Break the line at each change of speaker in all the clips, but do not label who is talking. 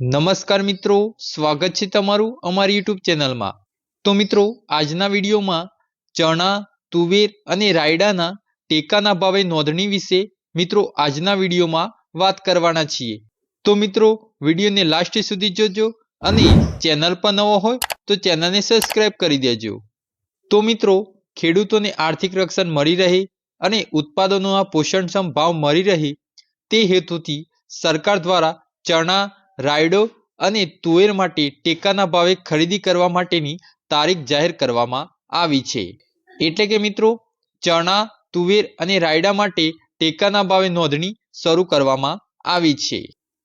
નમસ્કાર મિત્રો, સ્વાગત છે તમારું અમારી યુટ્યુબ ચેનલમાં. તો મિત્રો, આજના વિડીયોમાં ચણા, તુવેર અને રાયડાના ટેકાના ભાવે નોંધણી વિશે મિત્રો આજના વિડીયોમાં વાત કરવાના છીએ. તો મિત્રો, વિડીયોને લાસ્ટ સુધી જોજો અને ચેનલ પર નવો હોય તો ચેનલને સબસ્ક્રાઇબ કરી દેજો. તો મિત્રો, ખેડૂતોને આર્થિક રક્ષણ મળી રહે અને ઉત્પાદનોના પોષણક્ષમ ભાવ મળી રહે તે હેતુથી સરકાર દ્વારા ચણા રાયડો અને તુવેર માટે ટેકાના ભાવે ખરીદી કરવા માટેની તારીખ જાહેર કરવામાં આવી છે. એટલે કે મિત્રો, ચણા, તુવેર અને રાયડા માટે ટેકાના ભાવે નોંધણી શરૂ કરવામાં આવી છે.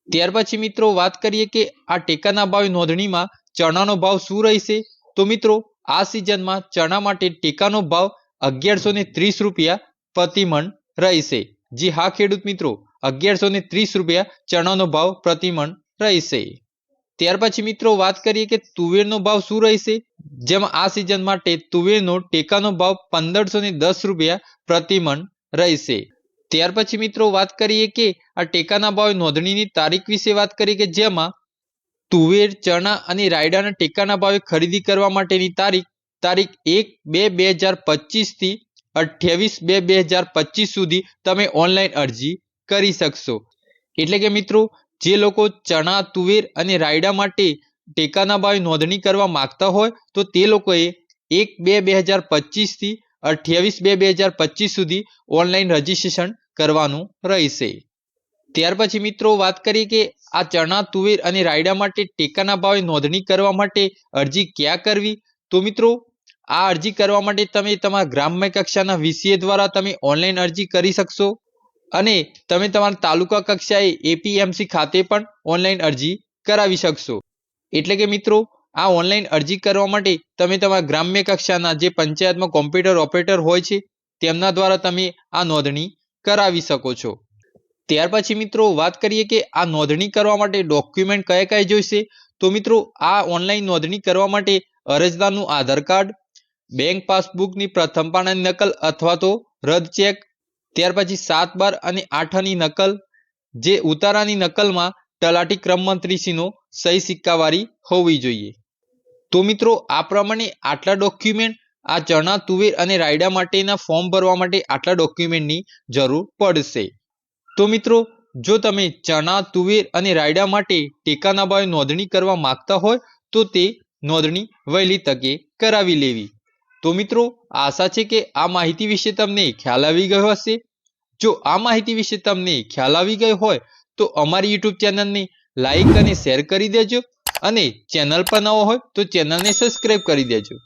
ત્યાર પછી મિત્રો, વાત કરીએ કે આ ટેકાના ભાવે નોંધણીમાં ચણાનો ભાવ શું રહેશે? તો મિત્રો, આ સિઝનમાં ચણા માટે ટેકાનો ભાવ અગિયારસો ને ત્રીસ રૂપિયા પ્રતિમણ રહેશે. જી હા ખેડૂત મિત્રો, અગિયારસો ને ત્રીસ રૂપિયા ચણાનો ભાવ પ્રતિમણ રહેશે. ત્યાર પછી મિત્રો વાત કરીએ કે તુવેરનો ભાવ શું રહેશે? જેમાં આ સિઝન માટે તુવેરનો ટેકાનો ભાવ પંદરસો ને દસ રૂપિયા પ્રતિમણ રહેશે. ત્યાર પછી મિત્રો વાત કરીએ કે આ ટેકાના ભાવે નોંધણીની તારીખ વિશે વાત કરીએ કે જેમાં તુવેર, ચણા અને રાયડાના ટેકાના ભાવે ખરીદી કરવા માટેની તારીખ તારીખ એક બે બે હજાર પચીસથી અઠ્યાવીસ બે બે હજાર પચીસ સુધી તમે ઓનલાઈન અરજી કરી શકશો. એટલે કે મિત્રો જે લોકો ચણા, તુવેર અને રાયડા માટે ટેકાના ભાવે નોંધણી કરવા માંગતા હોય, તો તે લોકોએ એક બે બે હજાર પચીસથી અઠ્યાવીસ બે બે હજાર પચીસ સુધી ઓનલાઈન રજીસ્ટ્રેશન કરવાનું રહેશે. ત્યાર પછી મિત્રો વાત કરીએ કે આ ચણા, તુવેર અને રાયડા માટે ટેકાના ભાવે નોંધણી કરવા માટે અરજી ક્યાં કરવી? તો મિત્રો, આ અરજી કરવા માટે તમે તમારા ગ્રામ્ય કક્ષાના વીસીએ દ્વારા તમે ઓનલાઈન અરજી કરી શકશો. અને તમે તમારા તાલુકા કક્ષાએ એપીએમસી ખાતે પણ ઓનલાઈન અરજી કરાવી શકશો. એટલે કે મિત્રો, આ ઓનલાઈન અરજી કરવા માટે તમે તમારા ગ્રામ્ય કક્ષાના જે પંચાયતમાં કોમ્પ્યુટર ઓપરેટર હોય છે, તેમના દ્વારા તમે આ નોંધણી કરાવી શકો છો. ત્યાર પછી મિત્રો, વાત કરીએ કે આ નોંધણી કરવા માટે ડોક્યુમેન્ટ કયા કયા જોઈશે? તો મિત્રો, આ ઓનલાઈન નોંધણી કરવા માટે અરજદારનું આધાર કાર્ડ, બેંક પાસબુકની પ્રથમ પાનાની નકલ અથવા તો રદ ચેક ત્યાર પછી સાત બાર અને આઠની નકલ, જે ઉતારાની નકલમાં તલાટી ક્રમ મંત્રીશ્રીનો સહી સિક્કાવાળી હોવી જોઈએ. તો મિત્રો, આ પ્રમાણે આટલા ડોક્યુમેન્ટ આ ચણા, તુવેર અને રાયડા માટેના ફોર્મ ભરવા માટે આટલા ડોક્યુમેન્ટની જરૂર પડશે. તો મિત્રો, જો તમે ચણા, તુવેર અને રાયડા માટે ટેકાના ભાવે નોંધણી કરવા માંગતા હોય, તો તે નોંધણી વહેલી તકે કરાવી લેવી. તો મિત્રો, આશા છે કે આ માહિતી વિશે તમને ખ્યાલ આવી ગયો હશે. જો આ માહિતી વિશે તમને ખ્યાલ આવી ગયો હોય, તો અમારી યુટ્યુબ ચેનલને લાઈક અને શેર કરી દેજો. અને ચેનલ પર નવો હોય, તો ચેનલને સબસ્ક્રાઈબ કરી દેજો.